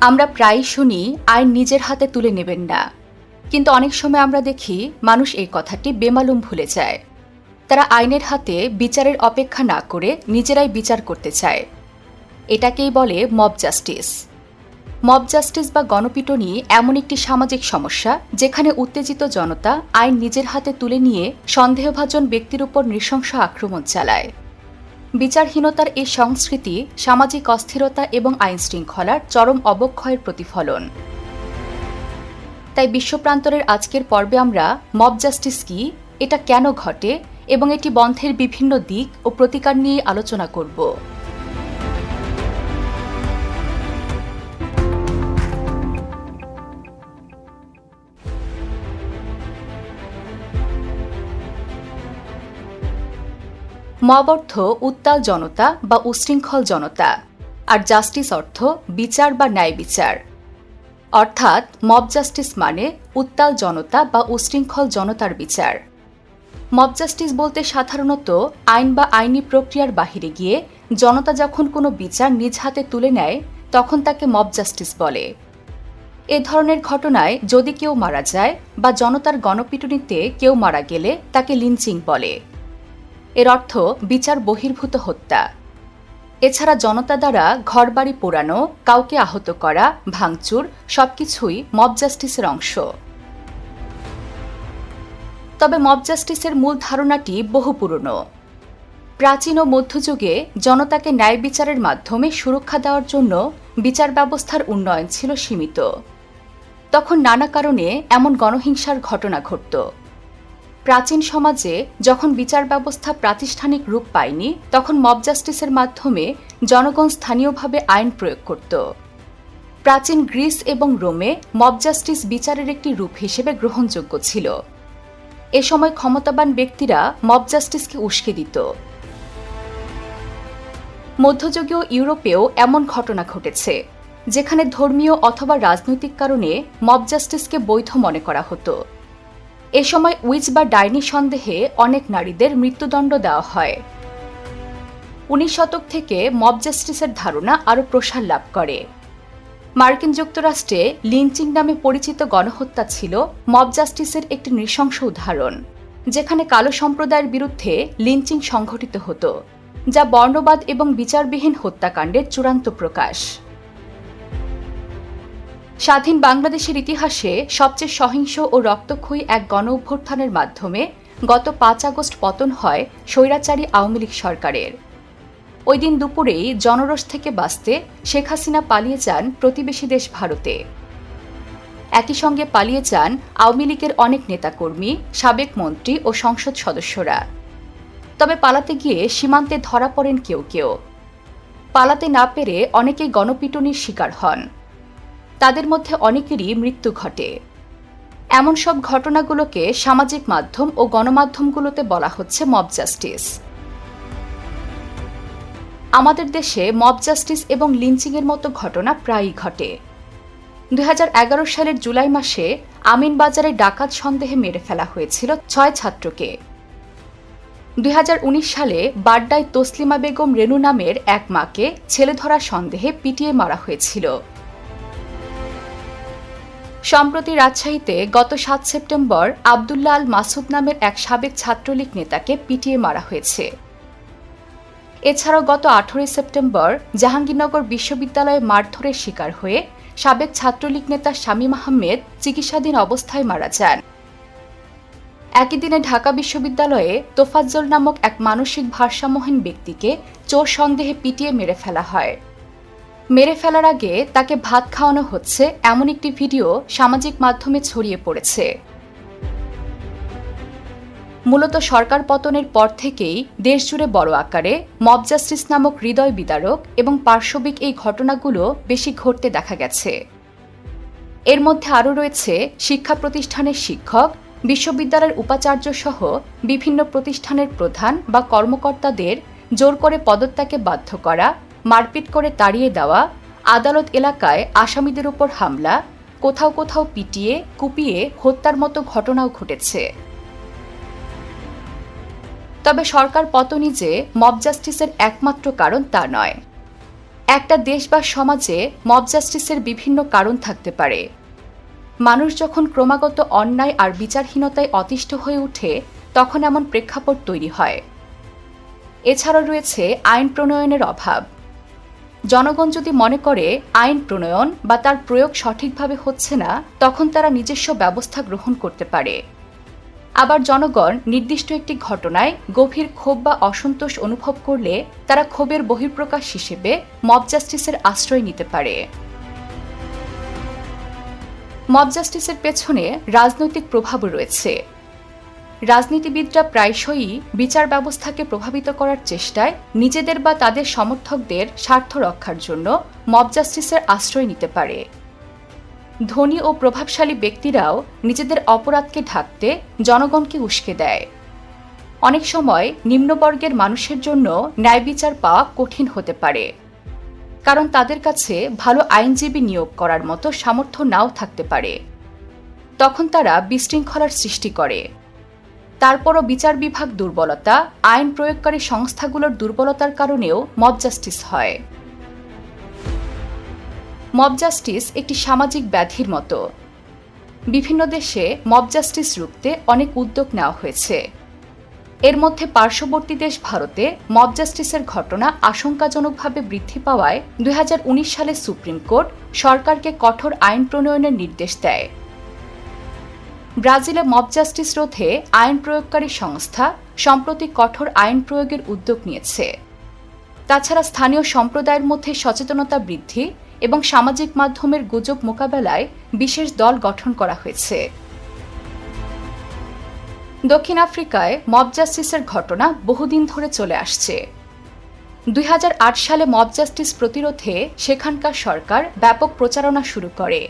আমরা প্রায়ই শুনি, আইন নিজের হাতে তুলে নেবেন না। কিন্তু অনেক সময় আমরা দেখি, মানুষ এই কথাটি বেমালুম ভুলে যায়। তারা আইনের হাতে বিচারের অপেক্ষা না করে নিজেরাই বিচার করতে চায়। এটাকেই বলে মব জাস্টিস। মব জাস্টিস বা গণপিটনি এমন একটি সামাজিক সমস্যা, যেখানে উত্তেজিত জনতা আইন নিজের হাতে তুলে নিয়ে সন্দেহভাজন ব্যক্তির উপর নৃশংস আক্রমণ চালায়। বিচারহীনতার এই সংস্কৃতি, সামাজিক অস্থিরতা এবং আইনশৃঙ্খলার চরম অবক্ষয়ের প্রতিফলন। তাই বিশ্বপ্রান্তরের আজকের পর্বে আমরা মব জাস্টিস কি, এটা কেন ঘটে এবং এটি বন্ধের বিভিন্ন দিক ও প্রতিকার নিয়ে আলোচনা করব। মব অর্থ উত্তাল জনতা বা উশৃঙ্খল জনতা। আর জাস্টিস অর্থ বিচার বা ন্যায় বিচার। অর্থাৎ মব জাস্টিস মানে উত্তাল জনতা বা উশৃঙ্খল জনতার বিচার। মব জাস্টিস বলতে সাধারণত আইন বা আইনি প্রক্রিয়ার বাহিরে গিয়ে জনতা যখন কোনো বিচার নিজ হাতে তুলে নেয়, তখন তাকে মব জাস্টিস বলে। এ ধরনের ঘটনায় যদি কেউ মারা যায় বা জনতার গণপিটুনিতে কেউ মারা গেলে তাকে লিঞ্চিং বলে। এর অর্থ বিচার বহির্ভূত হত্যা। এছাড়া জনতা দ্বারা ঘরবাড়ি পোড়ানো, কাউকে আহত করা, ভাঙচুর সবকিছুই মব জাস্টিসের অংশ। তবে মব জাস্টিসের মূল ধারণাটি বহু পুরনো। প্রাচীন ও মধ্যযুগে জনতাকে ন্যায় বিচারের মাধ্যমে সুরক্ষা দেওয়ার জন্য বিচার ব্যবস্থার উন্নয়ন ছিল সীমিত। তখন নানা কারণে এমন গণহিংসার ঘটনা ঘটত। প্রাচীন সমাজে যখন বিচার ব্যবস্থা প্রাতিষ্ঠানিক রূপ পায়নি, তখন মব জাস্টিসের মাধ্যমে জনগণ স্থানীয়ভাবে আইন প্রয়োগ করত। প্রাচীন গ্রিস এবং রোমে মব জাস্টিস বিচারের একটি রূপ হিসেবে গ্রহণযোগ্য ছিল। এ সময় ক্ষমতাবান ব্যক্তিরা মব জাস্টিসকে উস্কে দিত। মধ্যযুগীয় ইউরোপেও এমন ঘটনা ঘটেছে, যেখানে ধর্মীয় অথবা রাজনৈতিক কারণে মব জাস্টিসকে বৈধ মনে করা হতো। এ সময় উইচ বা ডাইনি সন্দেহে অনেক নারীদের মৃত্যুদণ্ড দেওয়া হয়। উনিশ শতক থেকে মব জাস্টিসের ধারণা আরও প্রসার লাভ করে। মার্কিন যুক্তরাষ্ট্রে লিঞ্চিং নামে পরিচিত গণহত্যা ছিল মব জাস্টিসের একটি নৃশংস উদাহরণ, যেখানে কালো সম্প্রদায়ের বিরুদ্ধে লিঞ্চিং সংঘটিত হতো, যা বর্ণবাদ এবং বিচারবিহীন হত্যাকাণ্ডের চূড়ান্ত প্রকাশ। স্বাধীন বাংলাদেশের ইতিহাসে সবচেয়ে সহিংস ও রক্তক্ষয়ী এক গণ অভ্যুত্থানের মাধ্যমে গত পাঁচ আগস্ট পতন হয় স্বৈরাচারী আওয়ামী লীগ সরকারের। ওই দিন দুপুরেই জনরস থেকে বাঁচতে শেখ হাসিনা পালিয়ে যান প্রতিবেশী দেশ ভারতে। একই সঙ্গে পালিয়ে যান আওয়ামী লীগের অনেক নেতাকর্মী, সাবেক মন্ত্রী ও সংসদ সদস্যরা। তবে পালাতে গিয়ে সীমান্তে ধরা পড়েন কেউ কেউ। পালাতে না পেরে অনেকেই গণপিটুনির শিকার হন। তাদের মধ্যে অনেকেরই মৃত্যু ঘটে। এমন সব ঘটনাগুলোকে সামাজিক মাধ্যম ও গণমাধ্যমগুলোতে বলা হচ্ছে মব জাস্টিস। আমাদের দেশে মব জাস্টিস এবং লিঞ্চিংয়ের মতো ঘটনা প্রায়ই ঘটে। দুই হাজার এগারো সালের জুলাই মাসে আমিনবাজারে ডাকাত সন্দেহে মেরে ফেলা হয়েছিল ছয় ছাত্রকে। দুই হাজার উনিশ সালে বাড্ডায় তসলিমা বেগম রেনু নামের এক মাকে ছেলে ধরা সন্দেহে পিটিয়ে মারা হয়েছিল। সম্প্রতি রাজশাহীতে গত সাত সেপ্টেম্বর আবদুল্লা আল মাসুদ নামের এক সাবেক ছাত্রলীগ নেতাকে পিটিয়ে মারা হয়েছে। এছাড়াও গত আঠেরোই সেপ্টেম্বর জাহাঙ্গীরনগর বিশ্ববিদ্যালয়ে মারধরের শিকার হয়ে সাবেক ছাত্রলীগ নেতা শামীম আহমেদ চিকিৎসাধীন অবস্থায় মারা যান। একই দিনে ঢাকা বিশ্ববিদ্যালয়ে তোফাজ্জল নামক এক মানসিক ভারসাম্যহীন ব্যক্তিকে চোর সন্দেহে পিটিয়ে মেরে ফেলা হয়। মেরে ফেলার আগে তাকে ভাত খাওয়ানো হচ্ছে, এমন একটি ভিডিও সামাজিক মাধ্যমে ছড়িয়ে পড়েছে। মূলত সরকার পতনের পর থেকেই দেশজুড়ে বড় আকারে মব জাস্টিস নামক হৃদয় বিদারক এবং পার্শ্ববিক এই ঘটনাগুলো বেশি ঘটতে দেখা গেছে। এর মধ্যে আরও রয়েছে শিক্ষা প্রতিষ্ঠানের শিক্ষক, বিশ্ববিদ্যালয়ের উপাচার্য সহ বিভিন্ন প্রতিষ্ঠানের প্রধান বা কর্মকর্তাদের জোর করে পদত্যাগে বাধ্য করা মারপিট করে তাড়িয়ে দেওয়া, আদালত এলাকায় আসামিদের উপর হামলা, কোথাও কোথাও পিটিয়ে, কুপিয়ে হত্যার মতো ঘটনাও ঘটেছে। তবে সরকার পতনই যে মব জাস্টিসের একমাত্র কারণ তা নয়। একটা দেশ বা সমাজে মব জাস্টিসের বিভিন্ন কারণ থাকতে পারে। মানুষ যখন ক্রমাগত অন্যায় আর বিচারহীনতায় অতিষ্ঠ হয়ে ওঠে তখন এমন প্রেক্ষাপট তৈরি হয়। এছাড়াও রয়েছে আইন প্রণয়নের অভাব। জনগণ যদি মনে করে আইন প্রণয়ন বা তার প্রয়োগ সঠিকভাবে হচ্ছে না, তখন তারা নিজস্ব ব্যবস্থা গ্রহণ করতে পারে। আবার জনগণ নির্দিষ্ট একটি ঘটনায় গভীর ক্ষোভ বা অসন্তোষ অনুভব করলে তারা ক্ষোভের বহিঃপ্রকাশ হিসেবে মব জাস্টিসের আশ্রয় নিতে পারে। মব জাস্টিসের পেছনে রাজনৈতিক প্রভাবও রয়েছে। রাজনীতিবিদরা প্রায়শই বিচার ব্যবস্থাকে প্রভাবিত করার চেষ্টায় নিজেদের বা তাদের সমর্থকদের স্বার্থ রক্ষার জন্য মব জাস্টিসের আশ্রয় নিতে পারে। ধনী ও প্রভাবশালী ব্যক্তিরাও নিজেদের অপরাধকে ঢাকতে জনগণকে উস্কে দেয়। অনেক সময় নিম্নবর্গের মানুষের জন্য ন্যায় বিচার পাওয়া কঠিন হতে পারে। কারণ তাদের কাছে ভালো আইনজীবী নিয়োগ করার মতো সামর্থ্য নাও থাকতে পারে। তখন তারা বিশৃঙ্খলার সৃষ্টি করে। তারপরও বিচার বিভাগ দুর্বলতা, আইন প্রয়োগকারী সংস্থাগুলোর দুর্বলতার কারণেও মব জাস্টিস হয়। মব জাস্টিস একটি সামাজিক ব্যাধির মতো। বিভিন্ন দেশে মব জাস্টিস রুখতে অনেক উদ্যোগ নেওয়া হয়েছে। এর মধ্যে পার্শ্ববর্তী দেশ ভারতে মব জাস্টিসের ঘটনা আশঙ্কাজনকভাবে বৃদ্ধি পাওয়ায় দু হাজার উনিশ সালে সুপ্রিম কোর্ট সরকারকে কঠোর আইন প্রণয়নের নির্দেশ দেয়। ব্রাজিলে মব জাস্টিস রোধে আইন প্রয়োগকারী সংস্থা সম্প্রতি কঠোর আইন প্রয়োগের উদ্যোগ নিয়েছে। তাছাড়া স্থানীয় সম্প্রদায়ের মধ্যে সচেতনতা বৃদ্ধি এবং সামাজিক মাধ্যমের গুজব মোকাবেলায় বিশেষ দল গঠন করা হয়েছে। দক্ষিণ আফ্রিকায় মব জাস্টিসের ঘটনা বহুদিন ধরে চলে আসছে। দুই হাজার আট সালে মব জাস্টিস প্রতিরোধে সেখানকার সরকার ব্যাপক প্রচারণা শুরু করে।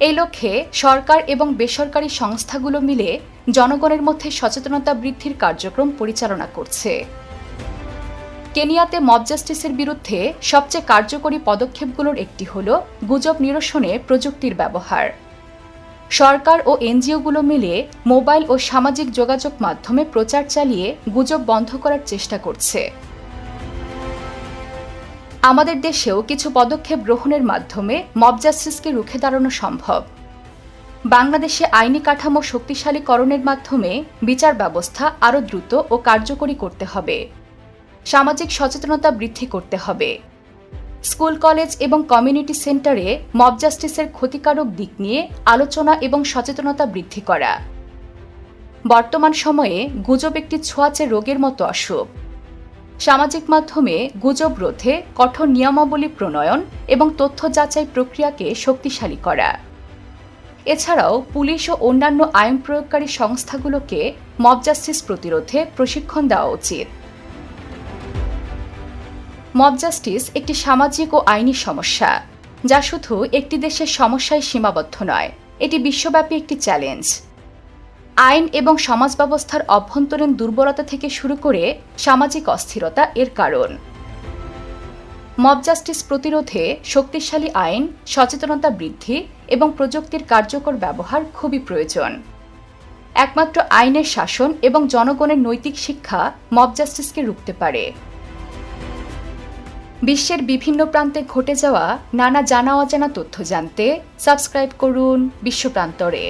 এই লক্ষ্যে সরকার এবং বেসরকারি সংস্থাগুলো মিলে জনগণের মধ্যে সচেতনতা বৃদ্ধির কার্যক্রম পরিচালনা করছে। কেনিয়াতে মব জাস্টিসের বিরুদ্ধে সবচেয়ে কার্যকরী পদক্ষেপগুলোর একটি হল গুজব নিরসনে প্রযুক্তির ব্যবহার। সরকার ও এনজিওগুলো মিলে মোবাইল ও সামাজিক যোগাযোগ মাধ্যমে প্রচার চালিয়ে গুজব বন্ধ করার চেষ্টা করছে। আমাদের দেশেও কিছু পদক্ষেপ গ্রহণের মাধ্যমে মব জাস্টিসকে রুখে দাঁড়ানো সম্ভব। বাংলাদেশে আইনি কাঠামো শক্তিশালীকরণের মাধ্যমে বিচার ব্যবস্থা আরও দ্রুত ও কার্যকরী করতে হবে। সামাজিক সচেতনতা বৃদ্ধি করতে হবে। স্কুল, কলেজ এবং কমিউনিটি সেন্টারে মব জাস্টিসের ক্ষতিকারক দিক নিয়ে আলোচনা এবং সচেতনতা বৃদ্ধি করা। বর্তমান সময়ে গুজব একটি ছোঁয়াচে রোগের মতো অসুখ। সামাজিক মাধ্যমে গুজব রোধে কঠোর নিয়মাবলী প্রণয়ন এবং তথ্য যাচাই প্রক্রিয়াকে শক্তিশালী করা। এছাড়াও পুলিশ ও অন্যান্য আইন প্রয়োগকারী সংস্থাগুলোকে মব জাস্টিস প্রতিরোধে প্রশিক্ষণ দেওয়া উচিত। মব জাস্টিস একটি সামাজিক ও আইনি সমস্যা, যা শুধু একটি দেশের সমস্যায় সীমাবদ্ধ নয়, এটি বিশ্বব্যাপী একটি চ্যালেঞ্জ। আইন এবং সমাজ ব্যবস্থার অভ্যন্তরীণ দুর্বলতা থেকে শুরু করে সামাজিক অস্থিরতা এর কারণ। মব জাস্টিস প্রতিরোধে শক্তিশালী আইন, সচেতনতা বৃদ্ধি এবং প্রযুক্তির কার্যকর ব্যবহার খুবই প্রয়োজন। একমাত্র আইনের শাসন এবং জনগণের নৈতিক শিক্ষা মব জাস্টিসকে রুখতে পারে। বিশ্বের বিভিন্ন প্রান্তে ঘটে যাওয়া নানা জানা অজানা তথ্য জানতে সাবস্ক্রাইব করুন বিশ্বপ্রান্তরে